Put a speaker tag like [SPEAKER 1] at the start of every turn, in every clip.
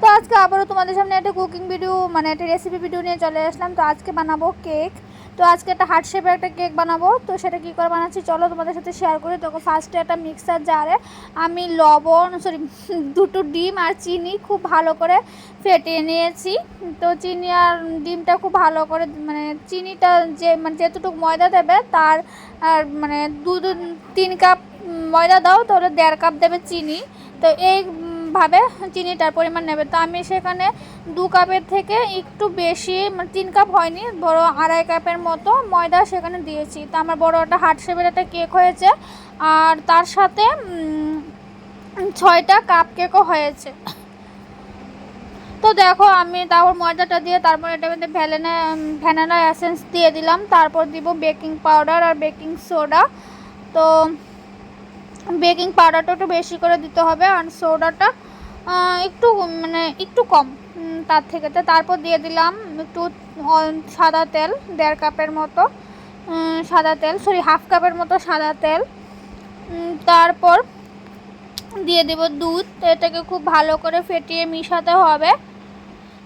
[SPEAKER 1] তো আজকে আবারও তোমাদের সামনে একটা কুকিং ভিডিও মানে একটা রেসিপি ভিডিও নিয়ে চলে আসলাম। তো আজকে বানাবো কেক তো আজকে একটা হার্ট শেপের একটা কেক বানাবো। তো সেটা কী করে বানাচ্ছি চলো তোমাদের সাথে শেয়ার করি। তখন ফার্স্টে একটা মিক্সার জারে আমি লবণ সরি দুটো ডিম আর চিনি খুব ভালো করে ফেটিয়ে নিয়েছি। তো চিনি আর ডিমটা খুব ভালো করে মানে চিনিটা যে মানে যেতটুকু ময়দা দেবে তার, আর মানে দু দু, তিন কাপ ময়দা দাও, তাহলে দেড় কাপ দেবে চিনি। তো এই ভাবে চিনিটার পরিমাণ নেবে। তো আমি সেখানে দু কাপের থেকে একটু বেশি মানে তিন কাপ হয়নি, বড় আড়াই কাপের মতো ময়দা সেখানে দিয়েছি। তো আমার বড় একটা হার্ট শেপের একটা কেক হয়েছে, আর তার সাথে ছয়টা কাপ কেকও হয়েছে। তো দেখো, আমি তারপর ময়দাটা দিয়ে তারপর এটার মধ্যে ভ্যালেনা ভ্যানালা অ্যাসেন্স দিয়ে দিলাম। তারপর দিব বেকিং পাউডার আর বেকিং সোডা। তো বেকিং পাউডারটা একটু বেশি করে দিতে হবে আর সোডাটা একটু মানে একটু কম তার থেকে। তারপর দিয়ে দিলাম একটু সাদা তেল, দেড় কাপের মতো সাদা তেল সরি হাফ কাপের মতো সাদা তেল। তারপর দিয়ে দেব দুধ। এটাকে খুব ভালো করে ফেটিয়ে মিশাতে হবে।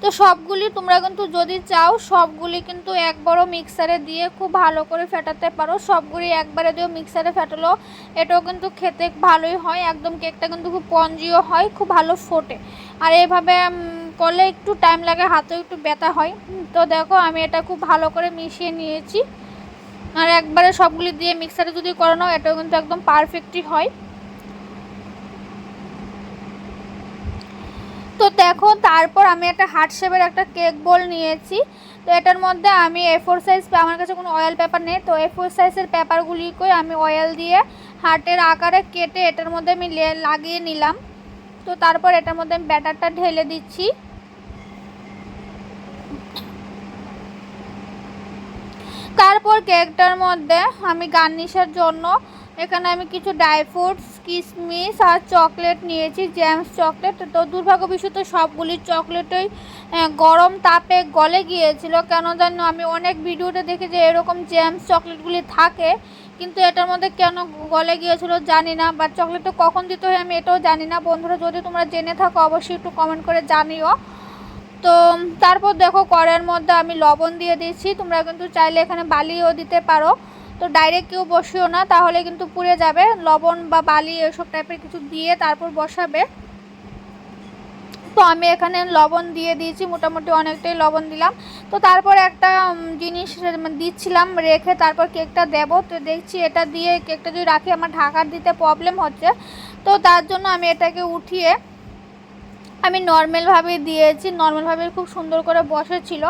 [SPEAKER 1] তো সবগুলি তোমরা কিন্তু যদি চাও, সবগুলি কিন্তু এক মিক্সারে দিয়ে খুব ভালো করে ফেটাতে পারো। সবগুলি একবারে দিয়েও মিক্সারে ফেটালো, এটাও কিন্তু খেতে ভালোই হয়। একদম কেকটা কিন্তু খুব পঞ্জিও হয়, খুব ভালো ফোটে। আর এভাবে করলে একটু টাইম লাগে, হাতেও একটু ব্যথা হয়। তো দেখো, আমি এটা খুব ভালো করে মিশিয়ে নিয়েছি। আর একবারে সবগুলি দিয়ে মিক্সারে যদি করানো এটাও কিন্তু একদম পারফেক্টই হয় তো দেখো তারপর আমি একটা হার্ট শেপের একটা কেক বল নিয়েছি। তো এটার মধ্যে আমি এ ফোর সাইজ আমার কাছে কোনো অয়েল পেপার নেই। তো এ ফোর সাইজের পেপারগুলিকে আমি অয়েল দিয়ে হার্টের আকারে কেটে এটার মধ্যে আমি লাগিয়ে নিলাম। তো তারপর এটার মধ্যে আমি ব্যাটারটা ঢেলে দিচ্ছি। তারপর কেকটার মধ্যে আমি গার্নিশের জন্য এখানে আমি কিছু ড্রাই ফ্রুটস কিশমিশ আর চকলেট নিয়েছি জ্যামস চকলেট তো দুর্ভাগ্যবশত সবগুলি চকলেটই গরম তাপে গলে গিয়েছিল। কেন জানো আমি অনেক ভিডিওতে দেখি যে এরকম জ্যামস চকলেটগুলি থাকে, কিন্তু এটার মধ্যে কেন গলে গিয়েছিল জানি না, বা চকলেটটা কখন দিতে হয় আমি এটাও জানি না। বন্ধুরা, যদি তোমরা জেনে থাকো, অবশ্যই একটু কমেন্ট করে জানিও। তো, তারপর দেখো, কড়াইয়ের মধ্যে আমি লবণ দিয়ে দিচ্ছি। তোমরা কিন্তু চাইলে এখানে বালিও দিতে পারো। তো ডাইরেক্ট কেউ বসিও না, তাহলে কিন্তু পুড়ে যাবে। লবণ বা বালি এসব টাইপের কিছু দিয়ে তারপর বসাবে। তো আমি এখানে লবণ দিয়ে দিয়েছি, মোটামুটি অনেকটাই লবণ দিলাম। তো তারপর একটা জিনিস দিচ্ছিলাম, রেখে তারপর কেকটা দেব। তো দেখছি এটা দিয়ে কেকটা যদি রাখি, আমার ঢাকার দিতে প্রবলেম হচ্ছে। তো তার জন্য আমি এটাকে উঠিয়ে আমি নর্মালভাবে দিয়েছি। নর্মালভাবে খুব সুন্দর করে বসেছিল।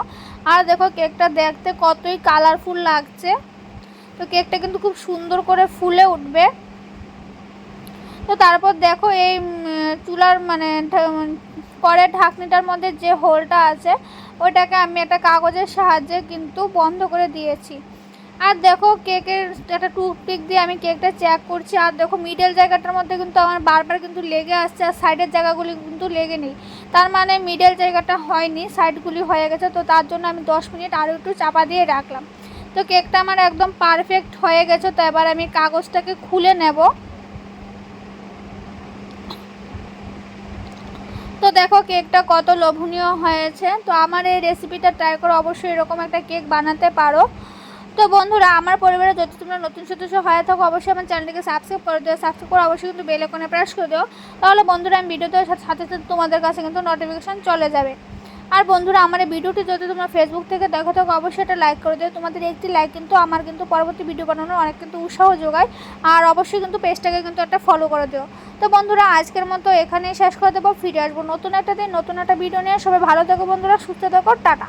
[SPEAKER 1] আর দেখো কেকটা দেখতে কতই কালারফুল লাগছে। তো কেকটা কিন্তু খুব সুন্দর করে ফুলে উঠবে। তো তারপর দেখো এই চুলার মানে পরের ঢাকনিটার মধ্যে যে হোলটা আছে, ওইটাকে আমি একটা কাগজের সাহায্যে কিন্তু বন্ধ করে দিয়েছি। আর দেখো কেকের একটা টুথপিক দিয়ে আমি কেকটা চেক করছি। আর দেখো মিডল জায়গাটার মধ্যে কিন্তু আমার বারবার কিন্তু লেগে আসছে, আর সাইডের জায়গাগুলি কিন্তু লেগে নেই। তার মানে মিডল জায়গাটা হয়নি সাইডগুলি হয়ে গেছে। তো তার জন্য আমি দশ মিনিট আরও একটু চাপা দিয়ে রাখলাম। তো কেকটা আমার একদম পারফেক্ট হয়ে গেছে, তো এবার আমি কাগজটাকে খুলে নেব। তো দেখো কেকটা কত লোভনীয় হয়েছে, তো আমার এই রেসিপিটা ট্রাই করে, অবশ্যই এরকম একটা কেক বানাতে পারো। তো বন্ধুরা, আমার পরিবারে যদি তোমরা নতুন সদস্য হয়ে থাকো, অবশ্যই আমার চ্যানেলটিকে সাবস্ক্রাইব করে দিও সাবস্ক্রাইব করে অবশ্যই কিন্তু বেল আইকনে প্রেস করে দিও। তাহলে বন্ধুরা, আমি ভিডিওতে সাথে সাথে তোমাদের কাছে কিন্তু নোটিফিকেশান চলে যাবে। আর বন্ধুরা, আমার এই ভিডিওটি যদি তোমরা ফেসবুক থেকে দেখো থাকো অবশ্যই এটা লাইক করে দিও। তোমাদের একটি লাইক কিন্তু আমার কিন্তু পরবর্তী ভিডিও বানানোর অনেক কিন্তু উৎসাহ যোগায়। আর অবশ্যই কিন্তু পেজটাকে কিন্তু একটা ফলো করে দিও। তো বন্ধুরা, আজকের মতো এখানেই শেষ করে দেবো। ফিরে আসব নতুন একটা দিন, নতুন একটা ভিডিও নিয়ে। সবাই ভালো থাকো বন্ধুরা, সুস্থ থাকো, টাটা।